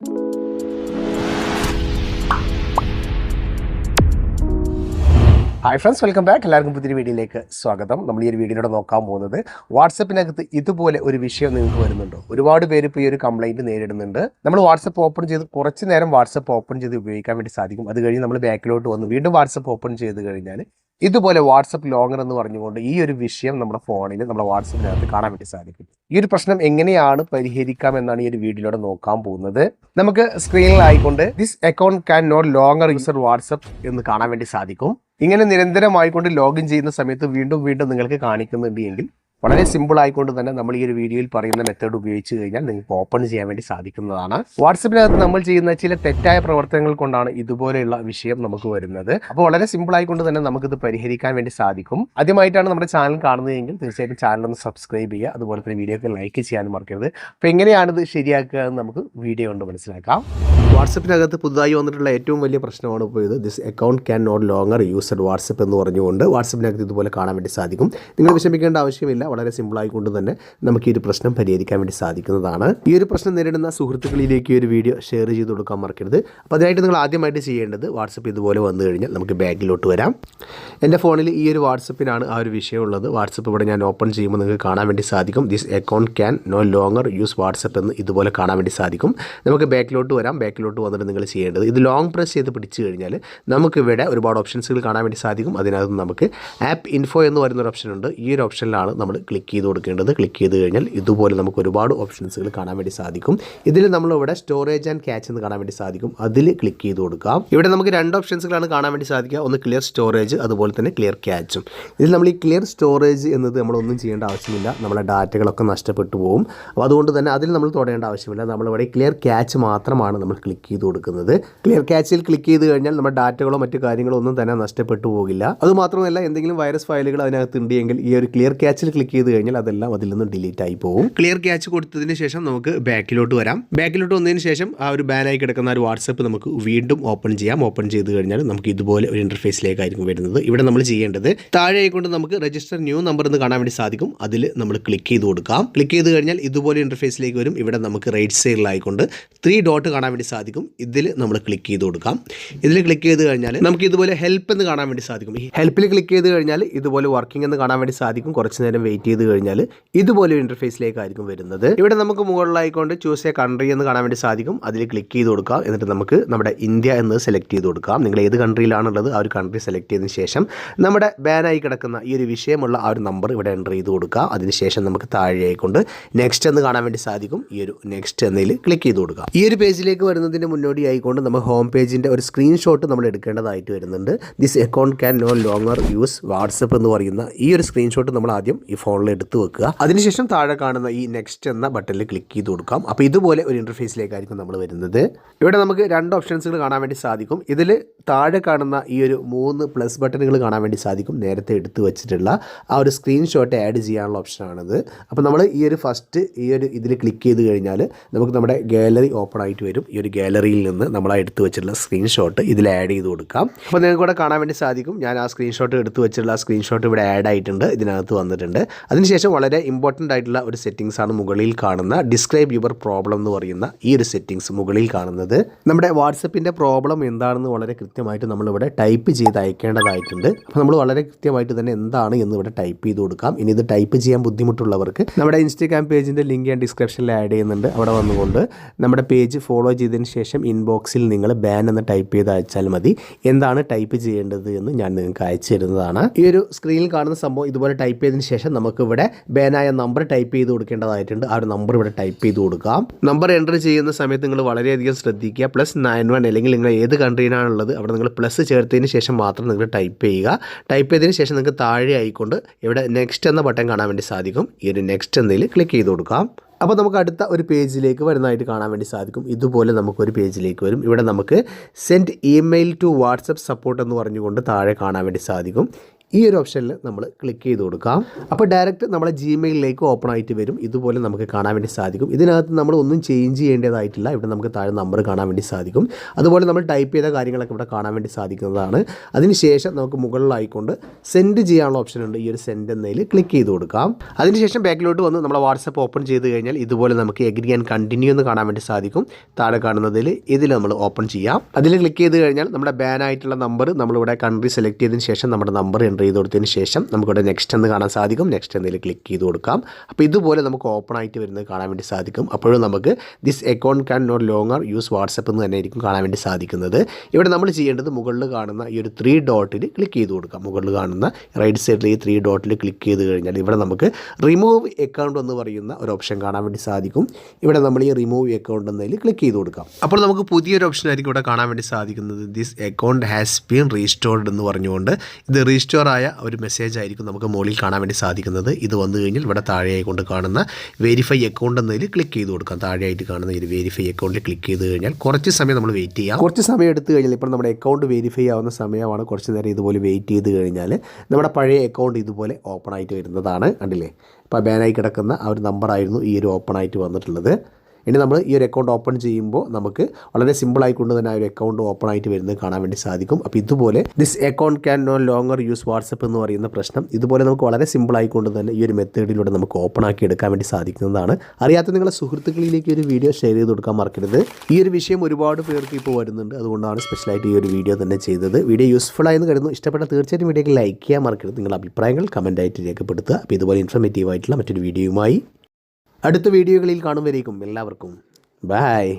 Hi friends welcome back എല്ലാവർക്കും പുതിയൊരു വീഡിയോയിലേക്ക് സ്വാഗതം. നമ്മൾ ഈ ഒരു വീഡിയോയിലൂടെ നോക്കാൻ പോകുന്നത് വാട്സപ്പിനകത്ത് ഇതുപോലെ ഒരു വിഷയം നിങ്ങൾക്ക് വരുന്നുണ്ടോ? ഒരുപാട് പേര് ഇപ്പോൾ ഈ ഒരു കംപ്ലൈന്റ് നേരിടുന്നുണ്ട്. നമ്മൾ വാട്സപ്പ് ഓപ്പൺ ചെയ്ത് കുറച്ച് നേരം വാട്സപ്പ് ഓപ്പൺ ചെയ്ത് ഉപയോഗിക്കാൻ വേണ്ടി സാധിക്കും. അത് കഴിഞ്ഞ് നമ്മൾ ബാക്കിലോട്ട് വന്ന് വീണ്ടും വാട്സപ്പ് ഓപ്പൺ ചെയ്ത് കഴിഞ്ഞാൽ ഇതുപോലെ വാട്സപ്പ് ലോങ്ങർ എന്ന് പറഞ്ഞുകൊണ്ട് ഈ ഒരു വിഷയം നമ്മുടെ ഫോണിൽ നമ്മുടെ വാട്സപ്പിനകത്ത് കാണാൻ വേണ്ടി സാധിക്കും. ഈ ഒരു പ്രശ്നം എങ്ങനെയാണ് പരിഹരിക്കാം എന്നാണ് ഈ ഒരു വീഡിയോയിലൂടെ നോക്കാൻ പോകുന്നത്. നമുക്ക് സ്ക്രീനിൽ ആയിക്കൊണ്ട് this account can not longer user WhatsApp എന്ന് കാണാൻ വേണ്ടി സാധിക്കും. ഇങ്ങനെ നിരന്തരമായിക്കൊണ്ട് ലോഗിൻ ചെയ്യുന്ന സമയത്ത് വീണ്ടും വീണ്ടും നിങ്ങൾക്ക് കാണിക്കുന്നുണ്ട് എങ്കിൽ വളരെ സിമ്പിൾ ആയിക്കൊണ്ട് തന്നെ നമ്മൾ ഈ ഒരു വീഡിയോയിൽ പറയുന്ന മെത്തേഡ് ഉപയോഗിച്ച് കഴിഞ്ഞാൽ നിങ്ങൾക്ക് ഓപ്പൺ ചെയ്യാൻ വേണ്ടി സാധിക്കുന്നതാണ്. വാട്സപ്പിനകത്ത് നമ്മൾ ചെയ്യുന്ന ചില തെറ്റായ പ്രവർത്തനങ്ങൾ കൊണ്ടാണ് ഇതുപോലെയുള്ള വിഷയം നമുക്ക് വരുന്നത്. അപ്പോൾ വളരെ സിമ്പിൾ ആയിക്കൊണ്ട് തന്നെ നമുക്കിത് പരിഹരിക്കാൻ വേണ്ടി സാധിക്കും. ആദ്യമായിട്ടാണ് നമ്മുടെ ചാനൽ കാണുന്നതെങ്കിൽ തീർച്ചയായിട്ടും ചാനൽ ഒന്ന് സബ്സ്ക്രൈബ് ചെയ്യുക. അതുപോലെ തന്നെ വീഡിയോക്ക് ലൈക്ക് ചെയ്യാനും മറക്കരുത്. അപ്പോൾ എങ്ങനെയാണിത് ശരിയാക്കുക എന്ന് നമുക്ക് വീഡിയോ കൊണ്ട് മനസ്സിലാക്കാം. വാട്സപ്പിനകത്ത് പുതുതായി വന്നിട്ടുള്ള ഏറ്റവും വലിയ പ്രശ്നമാണ് ഇത്. This account can not longer used WhatsApp എന്ന് പറഞ്ഞുകൊണ്ട് വാട്സപ്പിനകത്ത് ഇതുപോലെ കാണാൻ വേണ്ടി സാധിക്കും. നിങ്ങൾ വിഷമിക്കേണ്ട ആവശ്യമില്ല. വളരെ സിമ്പിൾ ആയിക്കൊണ്ട് തന്നെ നമുക്ക് ഈ ഒരു പ്രശ്നം പരിഹരിക്കാൻ വേണ്ടി സാധിക്കുന്നതാണ്. ഈ ഒരു പ്രശ്നം നേരിടുന്ന സുഹൃത്തുക്കളിലേക്ക് ഈ ഒരു വീഡിയോ ഷെയർ ചെയ്ത് കൊടുക്കാൻ മറക്കരുത്. അപ്പോൾ അതിനായിട്ട് നിങ്ങൾ ആദ്യമായിട്ട് ചെയ്യേണ്ടത് വാട്സപ്പ് ഇതുപോലെ വന്നു കഴിഞ്ഞാൽ നമുക്ക് ബാക്കിലോട്ട് വരാം. എന്റെ ഫോണിൽ ഈ ഒരു വാട്സപ്പിനാണ് ആ ഒരു വിഷയം ഉള്ളത്. വാട്സപ്പ് ഇവിടെ ഞാൻ ഓപ്പൺ ചെയ്യുമ്പോൾ നിങ്ങൾക്ക് കാണാൻ വേണ്ടി സാധിക്കും. This account can no longer use WhatsApp എന്ന് ഇതുപോലെ കാണാൻ വേണ്ടി സാധിക്കും. നമുക്ക് ബാക്കിലോട്ട് വരാം. ബാക്കിലോട്ട് വന്നിട്ട് നിങ്ങൾ ചെയ്യേണ്ടത് ഇത് ലോങ് പ്രസ് ചെയ്ത് പിടിച്ചു കഴിഞ്ഞാൽ നമുക്കിവിടെ ഒരുപാട് ഓപ്ഷൻസുകൾ കാണാൻ വേണ്ടി സാധിക്കും. അതിനകത്ത് നമുക്ക് ആപ്പ് ഇൻഫോ എന്ന് പറയുന്ന ഒരു ഓപ്ഷൻ ഉണ്ട്. ഈ ഒരു ഓപ്ഷനിലാണ് നമ്മൾ ക്ലിക്ക് ചെയ്ത് കൊടുക്കേണ്ടത് ക്ലിക്ക് ചെയ്ത് കഴിഞ്ഞാൽ ഇതുപോലെ നമുക്ക് ഒരുപാട് ഓപ്ഷൻസുകൾ കാണാൻ വേണ്ടി സാധിക്കും. ഇതിൽ നമ്മളിവിടെ സ്റ്റോറേജ് ആൻഡ് ക്യാച്ച് എന്ന് കാണാൻ വേണ്ടി സാധിക്കും. അതിൽ ക്ലിക്ക് ചെയ്ത് കൊടുക്കാം ഇവിടെ നമുക്ക് രണ്ട് ഓപ്ഷൻസുകളാണ് കാണാൻ വേണ്ടി സാധിക്കുക. ഒന്ന് ക്ലിയർ സ്റ്റോറേജ് അതുപോലെ തന്നെ ക്ലിയർ ക്യാച്ചും ഇതിൽ നമ്മൾ ഈ ക്ലിയർ സ്റ്റോറേജ് എന്നത് നമ്മളൊന്നും ചെയ്യേണ്ട ആവശ്യമില്ല. നമ്മുടെ ഡാറ്റകളൊക്കെ നഷ്ടപ്പെട്ടു പോകും അപ്പോൾ അതുകൊണ്ട് തന്നെ അതിൽ നമ്മൾ തൊടേണ്ട ആവശ്യമില്ല. നമ്മളിവിടെ ക്ലിയർ ക്യാച്ച് മാത്രമാണ് നമ്മൾ ക്ലിക്ക് ചെയ്ത് കൊടുക്കുന്നത്. ക്ലിയർ ക്യാച്ചിൽ ക്ലിക്ക് ചെയ്ത് കഴിഞ്ഞാൽ നമ്മുടെ ഡാറ്റകളോ മറ്റു കാര്യങ്ങളോ ഒന്നും തന്നെ നഷ്ടപ്പെട്ടു പോകില്ല. അതുമാത്രമല്ല എന്തെങ്കിലും വൈറസ് ഫയലുകൾ അതിനകത്ത് ഉണ്ടെങ്കിൽ ഈ ഒരു ക്ലിയർ ക്യാച്ചിൽ ക്ലിക്ക് ചെയ്ത് കഴിഞ്ഞാൽ അതെല്ലാം അതിൽ നിന്ന് ഡിലീറ്റ് ആയി പോകും ക്ലിയർ ക്യാച്ച് കൊടുത്തതിന് ശേഷം നമുക്ക് ബാക്കിലോട്ട് വരാം. ബാക്കിലോട്ട് വന്നതിന് ശേഷം ആ ഒരു ബാനായി കിടക്കുന്ന ഒരു വാട്സപ്പ് നമുക്ക് വീണ്ടും ഓപ്പൺ ചെയ്യാം. ഓപ്പൺ ചെയ്ത് കഴിഞ്ഞാൽ നമുക്ക് ഇതുപോലെ ഒരു ഇന്റർഫേസിലേക്കായിരിക്കും വരുന്നത്. ഇവിടെ നമ്മൾ ചെയ്യേണ്ടത് താഴെ കൊണ്ട് നമുക്ക് രജിസ്റ്റർ ന്യൂ നമ്പർ എന്ന് കാണാൻ വേണ്ടി സാധിക്കും. അതിൽ നമ്മൾ ക്ലിക്ക് ചെയ്ത് കൊടുക്കാം. ക്ലിക്ക് ചെയ്ത് കഴിഞ്ഞാൽ ഇതുപോലെ ഇന്റർഫേസിലേക്ക് വരും. ഇവിടെ നമുക്ക് റൈറ്റ് സൈഡിലായിക്കൊണ്ട് ത്രീ ഡോട്ട് കാണാൻ വേണ്ടി സാധിക്കും. ഇതിൽ നമ്മൾ ക്ലിക്ക് ചെയ്ത് കൊടുക്കാം. ഇതിൽ ക്ലിക്ക് ചെയ്ത് കഴിഞ്ഞാൽ നമുക്ക് ഇതുപോലെ ഹെൽപ്പ് എന്ന് കാണാൻ വേണ്ടി സാധിക്കും. ഹെൽപ്പിൽ ക്ലിക്ക് ചെയ്ത് കഴിഞ്ഞാൽ ഇതുപോലെ വർക്കിംഗ് എന്ന് കാണാൻ വേണ്ടി സാധിക്കും. കുറച്ച് നേരം ചെയ്ത് കഴിഞ്ഞാൽ ഇതുപോലെ ഒരു ഇന്റർഫേസിലേക്കായിരിക്കും വരുന്നത്. ഇവിടെ നമുക്ക് മുകളിലായിക്കൊണ്ട് ചൂസ് എ കൺട്രി എന്ന് കാണാൻ വേണ്ടി സാധിക്കും. അതിൽ ക്ലിക്ക് ചെയ്ത് കൊടുക്കാം എന്നിട്ട് നമുക്ക് നമ്മുടെ ഇന്ത്യ എന്ന് സെലക്ട് ചെയ്ത് കൊടുക്കാം. നിങ്ങൾ ഏത് കൺട്രിയിലാണുള്ളത് ആ ഒരു കൺട്രി സെലക്ട് ചെയ്തതിന് ശേഷം നമ്മുടെ ബാനായി കിടക്കുന്ന ഈ ഒരു വിഷയമുള്ള ആ ഒരു നമ്പർ ഇവിടെ എന്റർ ചെയ്ത് കൊടുക്കുക. അതിനുശേഷം നമുക്ക് താഴെയായിക്കൊണ്ട് നെക്സ്റ്റ് എന്ന് കാണാൻ വേണ്ടി സാധിക്കും. ഈ ഒരു നെക്സ്റ്റ് എന്നതിൽ ക്ലിക്ക് ചെയ്ത് കൊടുക്കുക. ഈ ഒരു പേജിലേക്ക് വരുന്നതിന് മുന്നോടി ആയിക്കൊണ്ട് നമ്മൾ ഹോം പേജിന്റെ ഒരു സ്ക്രീൻഷോട്ട് നമ്മൾ എടുക്കേണ്ടതായിട്ട് വരുന്നുണ്ട്. This account can no longer use WhatsApp എന്ന് പറയുന്ന ഈ ഒരു സ്ക്രീൻഷോട്ട് നമ്മൾ ആദ്യം ഈ ഫോണിൽ എടുത്ത് വെക്കുക. അതിനുശേഷം താഴെ കാണുന്ന ഈ നെക്സ്റ്റ് എന്ന ബട്ടണിൽ ക്ലിക്ക് ചെയ്ത് കൊടുക്കാം. അപ്പോൾ ഇതുപോലെ ഒരു ഇന്റർഫേസിലേക്കായിരിക്കും നമ്മൾ വരുന്നത്. ഇവിടെ നമുക്ക് രണ്ട് ഓപ്ഷൻസുകൾ കാണാൻ വേണ്ടി സാധിക്കും. ഇതിൽ താഴെ കാണുന്ന ഈ ഒരു മൂന്ന് പ്ലസ് ബട്ടണുകൾ കാണാൻ വേണ്ടി സാധിക്കും. നേരത്തെ എടുത്തു വെച്ചിട്ടുള്ള ആ ഒരു സ്ക്രീൻഷോട്ട് ആഡ് ചെയ്യാനുള്ള ഓപ്ഷനാണിത് അപ്പോൾ നമ്മൾ ഈ ഒരു ഫസ്റ്റ് ഈ ഒരു ഇതിൽ ക്ലിക്ക് ചെയ്ത് കഴിഞ്ഞാൽ നമുക്ക് നമ്മുടെ ഗാലറി ഓപ്പൺ ആയിട്ട് വരും. ഈ ഒരു ഗാലറിയിൽ നിന്ന് നമ്മൾ എടുത്തു വെച്ചിട്ടുള്ള സ്ക്രീൻഷോട്ട് ഇതിൽ ആഡ് ചെയ്ത് കൊടുക്കാം. അപ്പോൾ നിങ്ങൾക്ക് ഇവിടെ കാണാൻ വേണ്ടി സാധിക്കും. ഞാൻ ആ സ്ക്രീൻഷോട്ട് എടുത്തു വെച്ചിട്ടുള്ള ആ സ്ക്രീൻഷോട്ട് ഇവിടെ ആഡ് ആയിട്ടുണ്ട്. ഇതിനകത്ത് വന്നിട്ടുണ്ട്. അതിനുശേഷം വളരെ ഇമ്പോർട്ടന്റ് ആയിട്ടുള്ള ഒരു സെറ്റിംഗ്സ് ആണ് മുകളിൽ കാണുന്ന ഡിസ്ക്രൈബ് യുവർ പ്രോബ്ലം എന്ന് പറയുന്ന ഈ ഒരു സെറ്റിംഗ്സ് മുകളിൽ കാണുന്നത്. നമ്മുടെ വാട്സപ്പിന്റെ പ്രോബ്ലം എന്താണെന്ന് വളരെ കൃത്യമായിട്ട് നമ്മളിവിടെ ടൈപ്പ് ചെയ്ത് അയക്കേണ്ടതായിട്ടുണ്ട്. അപ്പോൾ നമ്മൾ വളരെ കൃത്യമായിട്ട് തന്നെ എന്താണ് എന്ന് ഇവിടെ ടൈപ്പ് ചെയ്ത് കൊടുക്കാം. ഇനി ഇത് ടൈപ്പ് ചെയ്യാൻ ബുദ്ധിമുട്ടുള്ളവർക്ക് നമ്മുടെ ഇൻസ്റ്റാഗ്രാം പേജിന്റെ ലിങ്ക് ഞാൻ ഡിസ്ക്രിപ്ഷനിൽ ആഡ് ചെയ്യുന്നുണ്ട്. അവിടെ വന്നുകൊണ്ട് നമ്മുടെ പേജ് ഫോളോ ചെയ്തതിന് ശേഷം ഇൻബോക്സിൽ നിങ്ങൾ ബാൻ എന്ന് ടൈപ്പ് ചെയ്ത് അയച്ചാൽ മതി. എന്താണ് ടൈപ്പ് ചെയ്യേണ്ടത് എന്ന് ഞാൻ നിങ്ങൾക്ക് അയച്ചു തരുന്നതാണ്. ഈ ഒരു സ്ക്രീനിൽ കാണുന്ന സംഭവം ഇതുപോലെ ടൈപ്പ് ചെയ്തതിന് ശേഷം നമുക്ക് ഇവിടെ ബാനായ നമ്പർ ടൈപ്പ് ചെയ്ത് കൊടുക്കേണ്ടതായിട്ടുണ്ട്. ആ ഒരു നമ്പർ ഇവിടെ ടൈപ്പ് ചെയ്ത് കൊടുക്കാം. നമ്പർ എന്റർ ചെയ്യുന്ന സമയത്ത് നിങ്ങൾ വളരെയധികം ശ്രദ്ധിക്കുക. പ്ലസ് നയൻ വൺ അല്ലെങ്കിൽ നിങ്ങൾ ഏത് കൺട്രിയിലാണുള്ളത് അവിടെ നിങ്ങൾ പ്ലസ് ചേർത്തതിന് ശേഷം മാത്രം നിങ്ങൾ ടൈപ്പ് ചെയ്യുക. ടൈപ്പ് ചെയ്തതിന് ശേഷം നിങ്ങൾക്ക് താഴെ ആയിക്കൊണ്ട് ഇവിടെ നെക്സ്റ്റ് എന്ന ബട്ടൺ കാണാൻ വേണ്ടി സാധിക്കും. ഈ ഒരു നെക്സ്റ്റ് എന്നതിൽ ക്ലിക്ക് ചെയ്ത് കൊടുക്കാം. അപ്പോൾ നമുക്ക് അടുത്ത ഒരു പേജിലേക്ക് വരുന്നതായിട്ട് കാണാൻ വേണ്ടി സാധിക്കും. ഇതുപോലെ നമുക്കൊരു പേജിലേക്ക് വരും. ഇവിടെ നമുക്ക് send email to WhatsApp support എന്ന് പറഞ്ഞുകൊണ്ട് താഴെ കാണാൻ വേണ്ടി സാധിക്കും. ഈ ഒരു ഓപ്ഷനിൽ നമ്മൾ ക്ലിക്ക് ചെയ്ത് കൊടുക്കാം. അപ്പോൾ ഡയറക്റ്റ് നമ്മളെ ജിമെയിലിലേക്ക് ഓപ്പൺ ആയിട്ട് വരും. ഇതുപോലെ നമുക്ക് കാണാൻ വേണ്ടി സാധിക്കും. ഇതിനകത്ത് നമ്മൾ ഒന്നും ചേഞ്ച് ചെയ്യേണ്ടതായിട്ടില്ല. ഇവിടെ നമുക്ക് താഴെ നമ്പർ കാണാൻ വേണ്ടി സാധിക്കും. അതുപോലെ നമ്മൾ ടൈപ്പ് ചെയ്ത കാര്യങ്ങളൊക്കെ ഇവിടെ കാണാൻ വേണ്ടി സാധിക്കുന്നതാണ്. അതിനുശേഷം നമുക്ക് മുകളിലായിക്കൊണ്ട് സെൻഡ് ചെയ്യാനുള്ള ഓപ്ഷൻ ഉണ്ട്. ഈ ഒരു സെൻഡ് എന്നതിൽ ക്ലിക്ക് ചെയ്ത് കൊടുക്കാം. അതിനുശേഷം ബാക്കിലോട്ട് വന്ന് നമ്മളെ വാട്സപ്പ് ഓപ്പൺ ചെയ്ത് കഴിഞ്ഞാൽ ഇതുപോലെ നമുക്ക് എഗ്രി ആൻഡ് കണ്ടിന്യൂ എന്ന് കാണാൻ വേണ്ടി സാധിക്കും. താഴെ കാണുന്നതിൽ ഇതിൽ നമ്മൾ ഓപ്പൺ ചെയ്യാം. അതിൽ ക്ലിക്ക് ചെയ്ത് കഴിഞ്ഞാൽ നമ്മുടെ ബാൻ ആയിട്ടുള്ള നമ്പർ നമ്മളിവിടെ കൺട്രി സെലക്ട് ചെയ്തതിന് ശേഷം നമ്മുടെ നമ്പർ എന്റർ ചെയ്ത് കൊടുത്തതിന് ശേഷം നമുക്കിവിടെ നെക്സ്റ്റ് എന്ന് കാണാൻ സാധിക്കും. നെക്സ്റ്റ് എന്നതിൽ ക്ലിക്ക് ചെയ്ത് കൊടുക്കാം. അപ്പോൾ ഇതുപോലെ നമുക്ക് ഓപ്പൺ ആയിട്ട് വരുന്നത് കാണാൻ വേണ്ടി സാധിക്കും. അപ്പോഴും നമുക്ക് this account can not longer use WhatsApp എന്ന് തന്നെ ആയിരിക്കും കാണാൻ വേണ്ടി സാധിക്കുന്നത്. ഇവിടെ നമ്മൾ ചെയ്യേണ്ടത് മുകളിൽ കാണുന്ന ഈ ഒരു ത്രീ ഡോട്ടിൽ ക്ലിക്ക് ചെയ്ത് കൊടുക്കാം. മുകളിൽ കാണുന്ന റൈറ്റ് സൈഡിൽ ഈ ത്രീ ഡോട്ടിൽ ക്ലിക്ക് ചെയ്ത് കഴിഞ്ഞാൽ ഇവിടെ നമുക്ക് റിമൂവ് അക്കൗണ്ട് എന്ന് പറയുന്ന ഒരു ഓപ്ഷൻ കാണാൻ വേണ്ടി സാധിക്കും. ഇവിടെ നമ്മൾ ഈ റിമൂവ് അക്കൗണ്ട് എന്നതിൽ ക്ലിക്ക് ചെയ്ത് കൊടുക്കാം. അപ്പോൾ നമുക്ക് പുതിയൊരു ഓപ്ഷൻ ആയിരിക്കും ഇവിടെ കാണാൻ വേണ്ടി സാധിക്കുന്നത്. This account has been restored എന്ന് പറഞ്ഞുകൊണ്ട് ഇത് റീസ്റ്റോർ ആയ ഒരു മെസ്സേജ് ആയിരിക്കും നമുക്ക് മുകളിൽ കാണാൻ വേണ്ടി സാധിക്കുന്നത്. ഇത് വന്നു കഴിഞ്ഞാൽ ഇവിടെ താഴെയായി കൊണ്ട് കാണുന്ന വെരിഫൈ അക്കൗണ്ട് എന്നതിൽ ക്ലിക്ക് ചെയ്ത് കൊടുക്കാം. താഴെയായിട്ട് കാണുന്ന ഈ വെരിഫൈ അക്കൗണ്ടിൽ ക്ലിക്ക് ചെയ്ത് കഴിഞ്ഞാൽ കുറച്ച് സമയം നമ്മൾ വെയിറ്റ് ചെയ്യാം. കുറച്ച് സമയം എടുത്തു കഴിഞ്ഞാൽ ഇപ്പോൾ നമ്മുടെ അക്കൗണ്ട് വെരിഫൈ ആവുന്ന സമയമാണ്. കുറച്ച് നേരം ഇതുപോലെ വെയിറ്റ് ചെയ്ത് കഴിഞ്ഞാൽ നമ്മുടെ പഴയ അക്കൗണ്ട് ഇതുപോലെ ഓപ്പൺ ആയിട്ട് വരുന്നതാണ്. കണ്ടില്ലേ? ഇപ്പോൾ ബാനായി കിടക്കുന്ന ആ ഒരു നമ്പറായിരുന്നു ഈ ഒരു ഓപ്പൺ ആയിട്ട് വന്നിട്ടുള്ളത്. ഇനി നമ്മൾ ഈ ഒരു അക്കൗണ്ട് ഓപ്പൺ ചെയ്യുമ്പോൾ നമുക്ക് വളരെ സിമ്പിൾ ആയിക്കൊണ്ട് തന്നെ ആ ഒരു അക്കൗണ്ട് ഓപ്പൺ ആയിട്ട് വരുന്നത് കാണാൻ വേണ്ടി സാധിക്കും. അപ്പോൾ ഇതുപോലെ this account can no longer use WhatsApp എന്ന് പറയുന്ന പ്രശ്നം ഇതുപോലെ നമുക്ക് വളരെ സിമ്പിൾ ആയിക്കൊണ്ട് തന്നെ ഈ ഒരു മെത്തേഡിലൂടെ നമുക്ക് ഓപ്പൺ ആക്കി എടുക്കാൻ വേണ്ടി സാധിക്കുന്നതാണ്. അറിയാത്ത നിങ്ങളുടെ സുഹൃത്തുക്കളിലേക്ക് ഒരു വീഡിയോ ഷെയർ ചെയ്ത് കൊടുക്കാൻ മറക്കരുത്. ഈ ഒരു വിഷയം ഒരുപാട് പേർക്ക് ഇപ്പോൾ വരുന്നുണ്ട്. അതുകൊണ്ടാണ് സ്പെഷ്യലായിട്ട് ഈ ഒരു വീഡിയോ തന്നെ ചെയ്തത്. വീഡിയോ യൂസ്ഫുൾ ആയെന്ന് കരുതുന്നു. ഇഷ്ടപ്പെട്ട തീർച്ചയായിട്ടും വീഡിയോക്ക് ലൈക്ക് ചെയ്യാൻ മറക്കരുത്. നിങ്ങളുടെ അഭിപ്രായങ്ങൾ കമന്റായിട്ട് രേഖപ്പെടുത്തുക. അപ്പോൾ ഇതുപോലെ ഇൻഫർമേറ്റീവ് ആയിട്ടുള്ള മറ്റൊരു വീഡിയോയുമായി അടുത്ത വീഡിയോകളിൽ കാണും കാണുമ്പോഴേക്കും എല്ലാവർക്കും. ബായ്